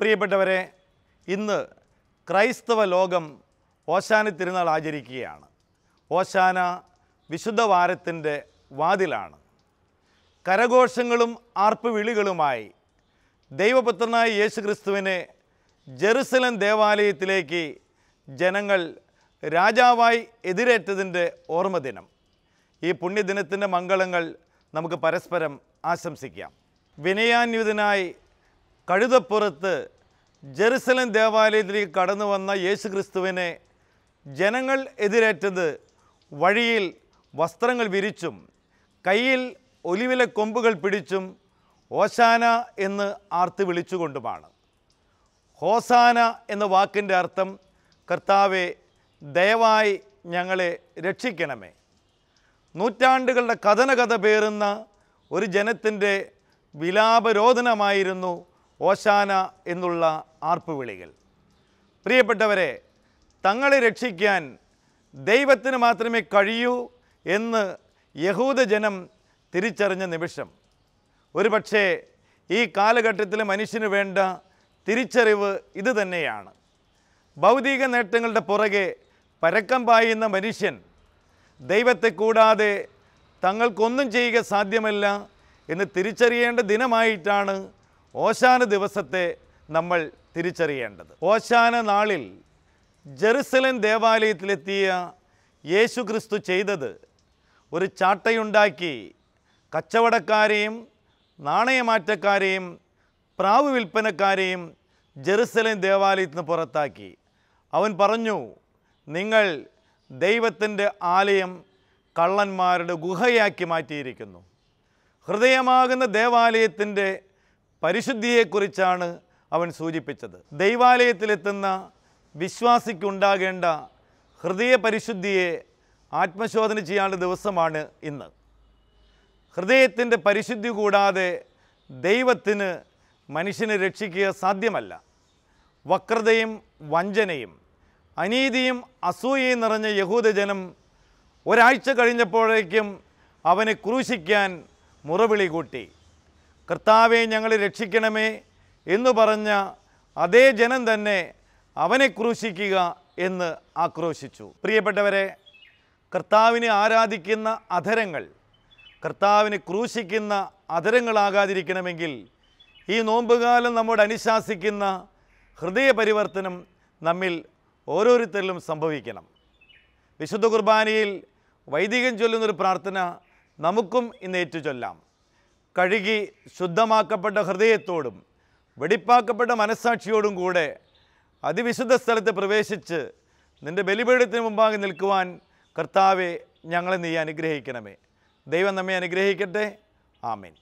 പ്രിയപ്പെട്ടവരെ ഇന്ന് ക്രൈസ്തവ ലോകം ഓശാന തിരുനാൾ ആചരിക്കുകയാണ്. ഓശാന വിശുദ്ധ വാരത്തിന്റെ വാതിലാണ്. കരഘോഷങ്ങളും ആർപ്പുവിളികളുമായി ദൈവപുത്രനായ യേശു ക്രിസ്തുവിനെ ജെറുസലം ദേവാലയത്തിലേക്ക് ജനങ്ങൾ രാജാവായി എതിരേറ്റതിന്റെ ഓർമ്മദിനം ഈ പുണ്യദിനത്തിന്റെ മംഗളങ്ങൾ നമുക്ക് പരസ്പരം ആശംസിക്കാം. വിനയാന്വിതനായി കഴുതപ്പുറത്ത് ജെറുസലം ദേവാലയത്തിലേക്ക് കടന്നു വന്ന യേശു ക്രിസ്തുവിനെ ജനങ്ങൾ എതിരേറ്റത് വഴിയിൽ വസ്ത്രങ്ങൾ വിരിച്ചും കയ്യിൽ ഒലിവിലെ കൊമ്പുകൾ പിടിച്ചും ഓശാന എന്ന് ആർത്ത് വിളിച്ചുകൊണ്ടുമാണ്. ഹോസാന എന്ന വാക്കിന്റെ അർത്ഥം കർത്താവെ ദയവായി ഞങ്ങളെ രക്ഷിക്കണമേ. നൂറ്റാണ്ടുകളുടെ കഥനകഥ പേറുന്ന ഒരു ജനത്തിന്റെ വിലാപരോധനമായിരുന്നു ഓശാന എന്നുള്ള ആർപ്പുവിളികൾ. പ്രിയപ്പെട്ടവരെ തങ്ങളെ രക്ഷിക്കാൻ ദൈവത്തിന് മാത്രമേ കഴിയൂ എന്ന് യഹൂദജനം തിരിച്ചറിഞ്ഞ നിമിഷം. ഒരുപക്ഷേ ഈ കാലഘട്ടത്തിലെ മനുഷ്യന് വേണ്ട തിരിച്ചറിവ് ഇത് തന്നെയാണ്. ഭൗതിക നേട്ടങ്ങളുടെ പുറകെ പരക്കം പായുന്ന മനുഷ്യൻ ദൈവത്തെ കൂടാതെ തങ്ങൾക്കൊന്നും ചെയ്യുക സാധ്യമല്ല എന്ന് തിരിച്ചറിയേണ്ട ദിനമായിട്ടാണ് ഓശാന ദിവസത്തെ നമ്മൾ തിരിച്ചറിയേണ്ടത്. ഓശാന നാളിൽ ജെറുസലേം ദേവാലയത്തിലെത്തിയ യേശു ക്രിസ്തു ചെയ്തത് ഒരു ചാട്ടയുണ്ടാക്കി കച്ചവടക്കാരെയും നാണയമാറ്റക്കാരെയും പ്രാവ് വിൽപ്പനക്കാരെയും ജെറുസലേം ദേവാലയത്തിന് പുറത്താക്കി. അവൻ പറഞ്ഞു നിങ്ങൾ ദൈവത്തിന്റെ ആലയം കള്ളന്മാരുടെ ഗുഹയാക്കി മാറ്റിയിരിക്കുന്നു. ഹൃദയമാകുന്ന ദേവാലയത്തിന്റെ പരിശുദ്ധിയെക്കുറിച്ചാണ് അവൻ സൂചിപ്പിച്ചത്. ദൈവാലയത്തിലെത്തുന്ന വിശ്വാസിക്കുണ്ടാകേണ്ട ഹൃദയ പരിശുദ്ധിയെ ആത്മശോധന ചെയ്യാനുള്ള ദിവസമാണ് ഇന്ന്. ഹൃദയത്തിന്റെ പരിശുദ്ധി കൂടാതെ ദൈവത്തിന് മനുഷ്യനെ രക്ഷിക്കുക സാധ്യമല്ല. വക്രതയും വഞ്ചനയും അനീതിയും അസൂയയും നിറഞ്ഞ യഹൂദജനം ഒരാഴ്ച കഴിഞ്ഞപ്പോഴേക്കും അവനെ ക്രൂശിക്കാൻ മുറവിളി കൂട്ടി. കർത്താവെ ഞങ്ങളെ രക്ഷിക്കണമേ എന്ന് പറഞ്ഞ അതേ ജനം തന്നെ അവനെ ക്രൂശിക്കുക എന്ന് ആക്രോശിച്ചു. പ്രിയപ്പെട്ടവരെ കർത്താവിനെ ആരാധിക്കുന്ന അധരങ്ങൾ കർത്താവിനെ ക്രൂശിക്കുന്ന അധരങ്ങളാകാതിരിക്കണമെങ്കിൽ ഈ നോമ്പുകാലം നമ്മോട് അനുശാസിക്കുന്ന ഹൃദയ പരിവർത്തനം നമ്മിൽ ഓരോരുത്തരിലും സംഭവിക്കണം. വിശുദ്ധ കുർബാനയിൽ വൈദികൻ ചൊല്ലുന്നൊരു പ്രാർത്ഥന നമുക്കും ഇന്ന് ഏറ്റുചൊല്ലാം. കഴുകി ശുദ്ധമാക്കപ്പെട്ട ഹൃദയത്തോടും വെടിപ്പാക്കപ്പെട്ട മനസ്സാക്ഷിയോടും കൂടെ അതിവിശുദ്ധ സ്ഥലത്ത് പ്രവേശിച്ച് നിന്റെ ബലിപീഠത്തിന് മുമ്പാകെ നിൽക്കുവാൻ കർത്താവെ ഞങ്ങളെ നീ അനുഗ്രഹിക്കണമേ. ദൈവം നമ്മെ അനുഗ്രഹിക്കട്ടെ. ആമേൻ.